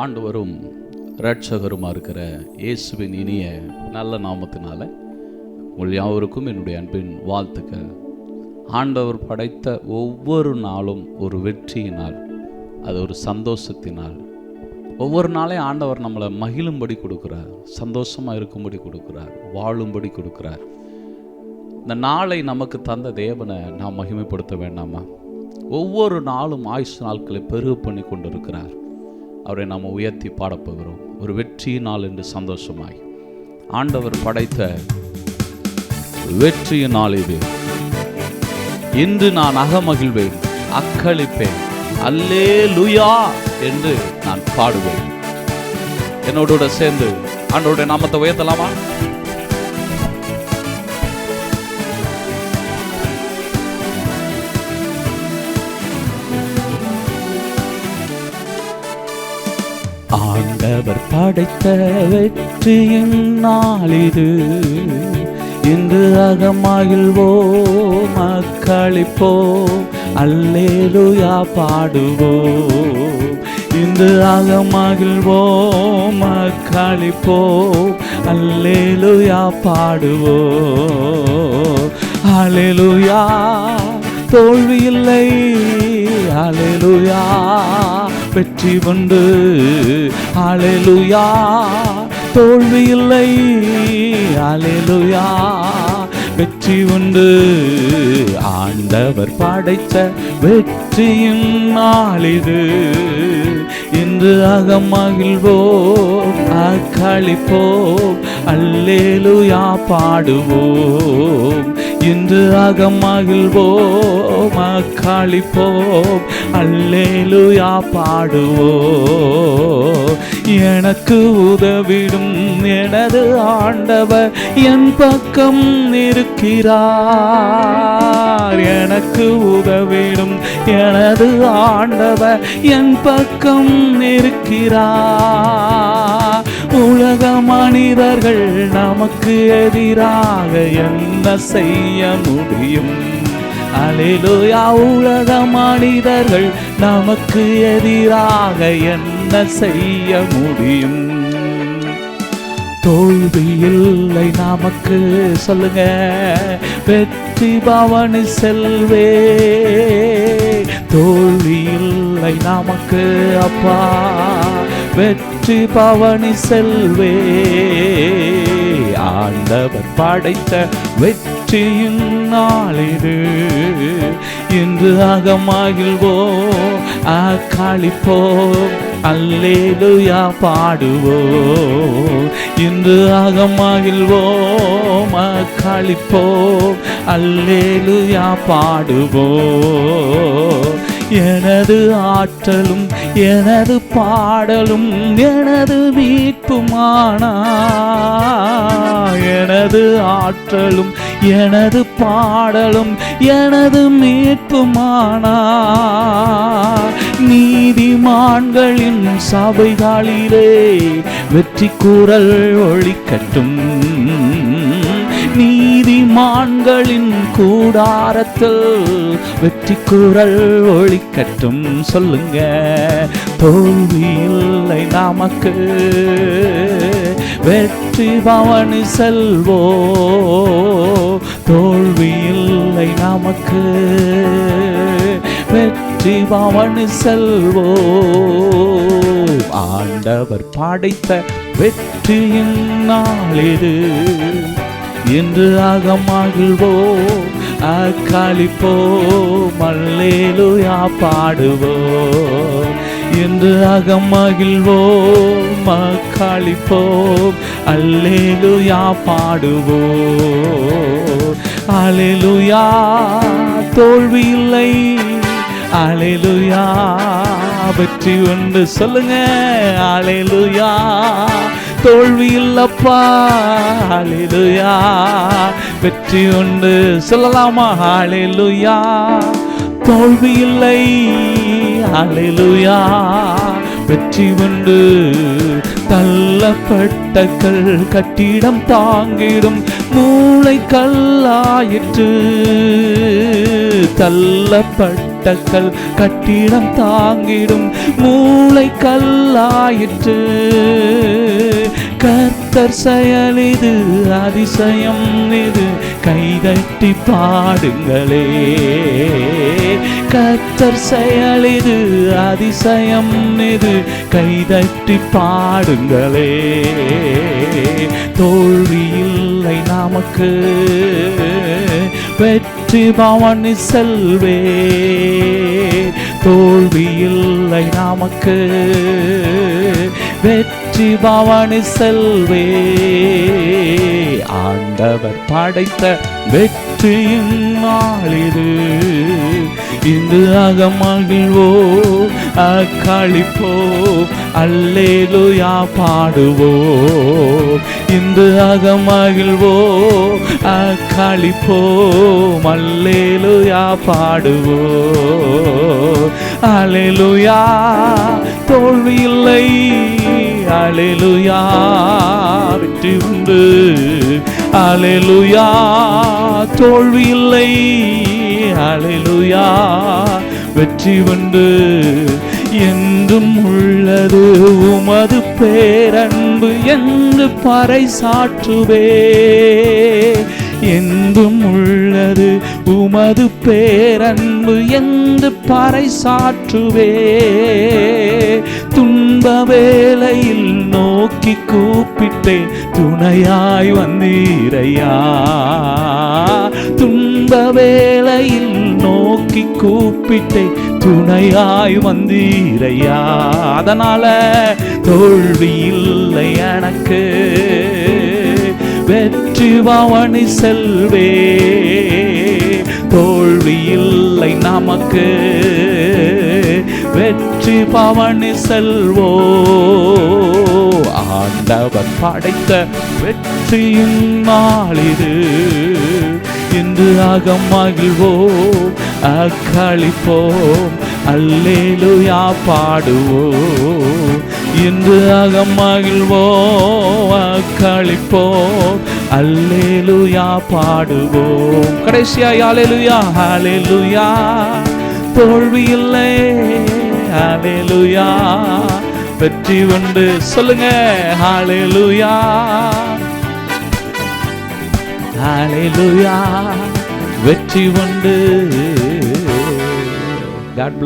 ஆண்டவரும் இரட்சகருமா இருக்கிற இயேசுவின் இனிய நல்ல நாமத்தினால உங்கள் யாவருக்கும் என்னுடைய அன்பின் வாழ்த்துக்கள். ஆண்டவர் படைத்த ஒவ்வொரு நாளும் ஒரு வெற்றியினால் அது ஒரு சந்தோஷத்தினால். ஒவ்வொரு நாளையும் ஆண்டவர் நம்மளை மகிழும்படி கொடுக்குறார் சந்தோஷமாக இருக்கும்படி கொடுக்குறார் வாழும்படி கொடுக்குறார். இந்த நாளை நமக்கு தந்த தேவனை நாம் மகிமைப்படுத்த வேண்டாமா? ஒவ்வொரு நாளும் ஆயுஷ் நாட்களை பெருகு பண்ணி கொண்டிருக்கிறார் அவரை நாம் உயர்த்தி பாடப்போகிறோம். ஒரு வெற்றி நாள் என்று சந்தோஷமாய். ஆண்டவர் படைத்த வெற்றியின் நாள் இது இன்று நான் அகமகிழ்வேன் அக்களிப்பேன் அல்லே லுயா என்று நான் பாடுவேன். என்னோட சேர்ந்து ஆண்டோட நாமத்தை உயர்த்தலாமா? ஆண்டவர் படைத்த வெற்றியின் நாளிது. இன்று அகமகிழ்வோம் மக்களிப்போ அல்லேலுயா பாடுவோ. இன்று அகமகிழ்வோம் மக்களிப்போ அல்லேலுயா பாடுவோ. அலேலுயா தோல்வி இல்லை அலேலுயா வெற்றி உண்டு. அலையலுயா தோல்வி இல்லை. அலையலுயா வெற்றி உண்டு. ஆண்டவர் படைத்த வெற்றியின் நாளிது இன்று அகம் அகமகிழ்வோம் அக்களிப்போம் அல்லேலுயா பாடுவோம். இன்று அகம் அகமகிழ்வோம் அக்களிப்போம் அல்லேலுயா பாடுவோம். எனக்கு உதவிடும் எனது ஆண்டவர் என் பக்கம் இருக்கிறார். எனக்கு உதவிடும் எனது ஆண்டவர் என் பக்கம் இருக்கிறார். உலக மனிதர்கள் நமக்கு எதிராக என்ன செய்ய முடியும்? அலிலுயா உலக மனிதர்கள் நமக்கு எதிராக என்ன செய்ய முடியும்? தோல்வி இல்லை நமக்கு சொல்லுங்க. வெற்றி பவனி செல்வே. தோல்வி இல்லை நமக்கு அப்பா. வெற்றி பவனி செல்வே. ஆண்டவர் படைத்த வெற்றி வெற்றியின் நாளிது. இன்று அகமகிழ்வோம் அக்களிப்போம் அல்லேலுயா பாடுவோ. இன்று அகமகிழ்வோம் அக்களிப்போம் அல்லேலுயா பாடுவோ. எனது ஆற்றலும் எனது பாடலும் எனது மீட்புமானா. எனது ஆற்றலும் எனது பாடலும் எனது மீட்புமானார். நீதிமான்களின் சபைகளிலே வெற்றி கூறல் ஒழிக்கட்டும். நீதிமான்களின் கூடாரத்தில் வெற்றி கூறல் ஒழிக்கட்டும். சொல்லுங்க தோல்வி இல்லை நமக்கு. வெற்றி பவனி செல்வோ தோல்வி இல்லை நமக்கு. வெற்றி பவனு செல்வோ. ஆண்டவர் படைத்த வெற்றியின் நாளிது என்று அகமகிழ்வோ அக்களிப்போ மல்லேலுயா பாடுவோ. என்று அகமகிழ்வோ மக்களிப்போம். அல்லேலுயா பாடுவோ அலேலுயா தோல்வி இல்லை. அலேலுயா வெற்றி உண்டு. சொல்லுங்க அலேலுயா தோல்வி இல்லப்பா. அலேலுயா வெற்றி உண்டு. சொல்லலாமா? அலேலுயா தோல்வி இல்லை. அலிலுயா வெற்றி உண்டு. தள்ளப்பட்ட கல் கட்டிடம் தாங்கிடும். மூளை கல்லாயிற்று. தள்ளப்பட்ட கல் கட்டிடம் தாங்கிடும். மூளை கல்லாயிற்று. கர்த்தர் செயல் இது அதிசயம் இது. கைதட்டி பாடுங்களே. கர்த்தர் செயல் இது அதிசயம் இது. கைதட்டி பாடுங்களே. தோல்வி இல்லை நமக்கு. வெற்றி பவனி செல்வே. தோல்வி இல்லை நமக்கு. வெற்றி பவனி செல்வே. ஆண்டவர் படைத்த வெற்றியின் நாளிது இன்று அகமகிழ்வோ அக்களிப்போ அல்லேலுயா பாடுவோ. இன்று அகமகிழ்வோ அக்களிப்போ அல்லேலுயா பாடுவோ. அலேலுயா தோல்வி இல்லை. அலேலுயா வெற்றி உண்டு. அலேலுயா தோல்வி இல்லை. அலேலுயா வெற்றி உண்டு. என்றும் உள்ளது உமது பேரன்பு என்று பறை சாற்றுவே. என்றும் உள்ளது. உமது பேரன்பு எந்த பறை சாற்றுவே? துன்ப வேலையில் நோக்கி கூப்பிட்டேன். துணையாய் வந்தீரையா? துன்ப வேலையில் நோக்கி கூப்பிட்டேன். துணையாய் வந்தீரையா? அதனால தோல்வி இல்லை எனக்கு. வெற்றி பவனி செல்வே. தோல்வி இல்லை நமக்கு. வெற்றி பவனி செல்வோ. ஆண்டவர் படைத்த வெற்றியின் நாளிது இன்று அகம் மகிழ்வோ அக்களிப்போம் அல்லேலுயா பாடுவோ இன்று அகமகிழ்வோ மகிழ்வோம் அக்களிப்போம். அல்லேலுயா பாடுவோம். கடைசியா அலேலுயா அலேலுயா தோல்வி இல்லை அலேலுயா வெற்றி உண்டு சொல்லுங்க ஹalleluya ஹalleluya வெற்றி உண்டு. God bless.